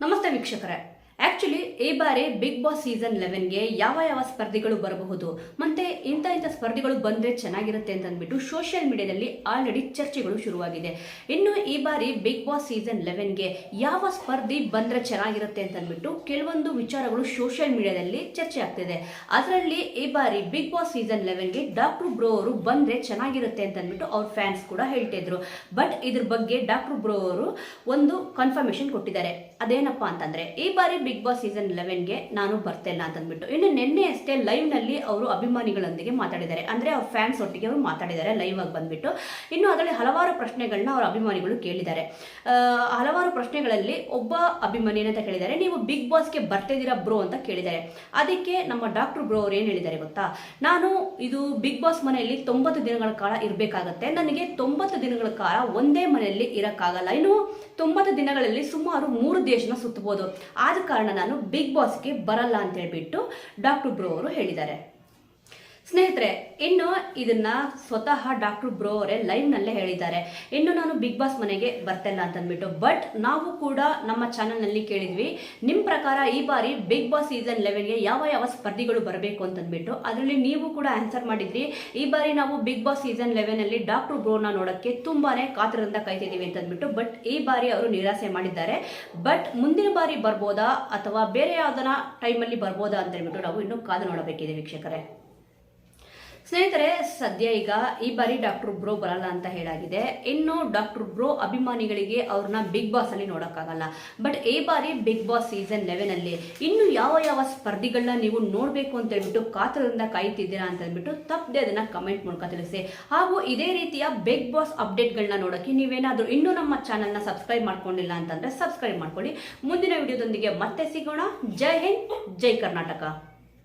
ನಮಸ್ತೆ ವೀಕ್ಷಕರೇ. ಆಕ್ಚುಲಿ ಈ ಬಾರಿ ಬಿಗ್ ಬಾಸ್ ಸೀಸನ್ ಲೆವೆನ್ಗೆ ಯಾವ ಯಾವ ಸ್ಪರ್ಧಿಗಳು ಬರಬಹುದು? ಮತ್ತೆ ಇಂಥ ಇಂಥ ಸ್ಪರ್ಧಿಗಳು ಬಂದ್ರೆ ಚೆನ್ನಾಗಿರುತ್ತೆ ಅಂತ ಅಂದ್ಬಿಟ್ಟು ಸೋಷಿಯಲ್ ಮೀಡಿಯಾದಲ್ಲಿ ಆಲ್ರೆಡಿ ಚರ್ಚೆಗಳು ಶುರುವಾಗಿದೆ. ಇನ್ನು ಈ ಬಾರಿ ಬಿಗ್ ಬಾಸ್ ಸೀಸನ್ ಲೆವೆನ್ಗೆ ಯಾವ ಸ್ಪರ್ಧಿ ಬಂದ್ರೆ ಚೆನ್ನಾಗಿರುತ್ತೆ ಅಂತ ಅಂದ್ಬಿಟ್ಟು ಕೆಲವೊಂದು ವಿಚಾರಗಳು ಸೋಷಿಯಲ್ ಮೀಡಿಯಾದಲ್ಲಿ ಚರ್ಚೆ ಆಗ್ತಿದೆ. ಅದರಲ್ಲಿ ಈ ಬಾರಿ ಬಿಗ್ ಬಾಸ್ ಸೀಸನ್ ಲೆವೆನ್ಗೆ ಡಾಕ್ಟರ್ ಬ್ರೋ ಅವರು ಬಂದ್ರೆ ಚೆನ್ನಾಗಿರುತ್ತೆ ಅಂತ ಅಂದ್ಬಿಟ್ಟು ಅವ್ರ ಫ್ಯಾನ್ಸ್ ಕೂಡ ಹೇಳ್ತಿದ್ರು ಬಟ್ ಇದ್ರ ಬಗ್ಗೆ ಡಾಕ್ಟರ್ ಬ್ರೋ ಅವರು ಒಂದು ಕನ್ಫರ್ಮೇಶನ್ ಕೊಟ್ಟಿದ್ದಾರೆ. ಅದೇನಪ್ಪ ಅಂತಂದ್ರೆ ಈ ಬಾರಿ ಬಿಗ್ ಬಾಸ್ ಸೀಸನ್ ಲೆವೆನ್ಗೆ ನಾನು ಬರ್ತಿಲ್ಲ ಅಂತ ಅಂದ್ಬಿಟ್ಟು. ಇನ್ನು ನಿನ್ನೆ ಅಷ್ಟೇ ಲೈವ್ನಲ್ಲಿ ಅವರು ಅಭಿಮಾನಿಗಳೊಂದಿಗೆ ಮಾತಾಡಿದ್ದಾರೆ. ಅಂದ್ರೆ ಅವ್ರ ಫ್ಯಾನ್ಸ್ ಒಟ್ಟಿಗೆ ಅವರು ಮಾತಾಡಿದ್ದಾರೆ ಲೈವ್ ಆಗಿ ಬಂದ್ಬಿಟ್ಟು. ಇನ್ನು ಅದರಲ್ಲಿ ಹಲವಾರು ಪ್ರಶ್ನೆಗಳನ್ನ ಅವರ ಅಭಿಮಾನಿಗಳು ಕೇಳಿದ್ದಾರೆ. ಹಲವಾರು ಪ್ರಶ್ನೆಗಳಲ್ಲಿ ಒಬ್ಬ ಅಭಿಮಾನಿ ಏನಂತ ಕೇಳಿದ್ದಾರೆ, ನೀವು ಬಿಗ್ ಬಾಸ್ಗೆ ಬರ್ತಿದ್ದೀರಾ ಬ್ರೋ? ಅಂತ ಕೇಳಿದ್ದಾರೆ. ಅದಕ್ಕೆ ನಮ್ಮ ಡಾಕ್ಟರ್ ಬ್ರೋ ಅವ್ರು ಏನು ಹೇಳಿದ್ದಾರೆ ಗೊತ್ತಾ? ನಾನು ಇದು ಬಿಗ್ ಬಾಸ್ ಮನೆಯಲ್ಲಿ ತೊಂಬತ್ತು ದಿನಗಳ ಕಾಲ ಇರಬೇಕಾಗತ್ತೆ. ನನಗೆ ತೊಂಬತ್ತು ದಿನಗಳ ಕಾಲ ಒಂದೇ ಮನೆಯಲ್ಲಿ ಇರೋಕ್ಕಾಗಲ್ಲ. ಇನ್ನು ತೊಂಬತ್ತು ದಿನಗಳಲ್ಲಿ ಸುಮಾರು ಮೂರು ದೇಶನ ಸುತ್ತಬಹುದು. ಆದ ನಾನು ಬಿಗ್ ಬಾಸ್ಗೆ ಬರಲ್ಲ ಅಂತ ಹೇಳ್ಬಿಟ್ಟು ಡಾಕ್ಟರ್ ಬ್ರೋ ಅವರು ಹೇಳಿದ್ದಾರೆ. ಸ್ನೇಹಿತರೆ, ಇನ್ನು ಇದನ್ನ ಸ್ವತಃ ಡಾಕ್ಟರ್ ಬ್ರೋ ಅವರೇ ಲೈವ್ ನಲ್ಲೇ ಹೇಳಿದ್ದಾರೆ. ಇನ್ನು ನಾನು ಬಿಗ್ ಬಾಸ್ ಮನೆಗೆ ಬರ್ತಿಲ್ಲ ಅಂತ ಅಂದ್ಬಿಟ್ಟು ಬಟ್ ನಾವು ಕೂಡ ನಮ್ಮ ಚಾನೆಲ್ನಲ್ಲಿ ಕೇಳಿದ್ವಿ, ನಿಮ್ ಪ್ರಕಾರ ಈ ಬಾರಿ ಬಿಗ್ ಬಾಸ್ ಸೀಸನ್ ಲೆವೆನ್ಗೆ ಯಾವ ಯಾವ ಸ್ಪರ್ಧಿಗಳು ಬರಬೇಕು ಅಂತ ಅಂದ್ಬಿಟ್ಟು ಅದರಲ್ಲಿ ನೀವು ಕೂಡ ಆನ್ಸರ್ ಮಾಡಿದ್ರಿ. ಈ ಬಾರಿ ನಾವು ಬಿಗ್ ಬಾಸ್ ಸೀಸನ್ ಲೆವೆನ್ ಅಲ್ಲಿ ಡಾಕ್ಟರ್ ಬ್ರೋನ ನೋಡಕ್ಕೆ ತುಂಬಾನೇ ಕಾತರದಿಂದ ಕಾಯ್ತಿದ್ದೀವಿ ಅಂತ ಅಂದ್ಬಿಟ್ಟು ಬಟ್ ಈ ಬಾರಿ ಅವರು ನಿರಾಸೆ ಮಾಡಿದ್ದಾರೆ. ಬಟ್ ಮುಂದಿನ ಬಾರಿ ಬರ್ಬೋದಾ ಅಥವಾ ಬೇರೆ ಯಾವ್ದನ ಟೈಮಲ್ಲಿ ಬರ್ಬೋದಾ ಅಂತ ಹೇಳ್ಬಿಟ್ಟು ನಾವು ಇನ್ನು ಕಾದು ನೋಡಬೇಕಿದೆ ವೀಕ್ಷಕರೇ. ಸ್ನೇಹಿತರೆ, ಸದ್ಯ ಈಗ ಈ ಬಾರಿ ಡಾಕ್ಟರ್ ಬ್ರೋ ಬರಲ್ಲ ಅಂತ ಹೇಳಾಗಿದೆ. ಇನ್ನು ಡಾಕ್ಟರ್ ಬ್ರೋ ಅಭಿಮಾನಿಗಳಿಗೆ ಅವ್ರನ್ನ ಬಿಗ್ ಬಾಸ್ ಅಲ್ಲಿ ನೋಡೋಕ್ಕಾಗಲ್ಲ. ಬಟ್ ಈ ಬಾರಿ ಬಿಗ್ ಬಾಸ್ ಸೀಸನ್ ಲೆವೆನ್ ಅಲ್ಲಿ ಇನ್ನು ಯಾವ ಯಾವ ಸ್ಪರ್ಧಿಗಳನ್ನ ನೀವು ನೋಡಬೇಕು ಅಂತ ಹೇಳ್ಬಿಟ್ಟು ಕಾತರದಿಂದ ಕಾಯ್ತಿದ್ದೀರಾ ಅಂತ ಹೇಳ್ಬಿಟ್ಟು ತಪ್ಪದೆ ಅದನ್ನ ಕಮೆಂಟ್ ಮೂಲಕ ತಿಳಿಸಿ. ಹಾಗೂ ಇದೇ ರೀತಿಯ ಬಿಗ್ ಬಾಸ್ ಅಪ್ಡೇಟ್ಗಳನ್ನ ನೋಡೋಕೆ ನೀವೇನಾದರೂ ಇನ್ನೂ ನಮ್ಮ ಚಾನಲ್ನ ಸಬ್ಸ್ಕ್ರೈಬ್ ಮಾಡ್ಕೊಂಡಿಲ್ಲ ಅಂತಂದ್ರೆ ಸಬ್ಸ್ಕ್ರೈಬ್ ಮಾಡ್ಕೊಳ್ಳಿ. ಮುಂದಿನ ವಿಡಿಯೋದೊಂದಿಗೆ ಮತ್ತೆ ಸಿಗೋಣ. ಜೈ ಹಿಂದ್, ಜೈ ಕರ್ನಾಟಕ.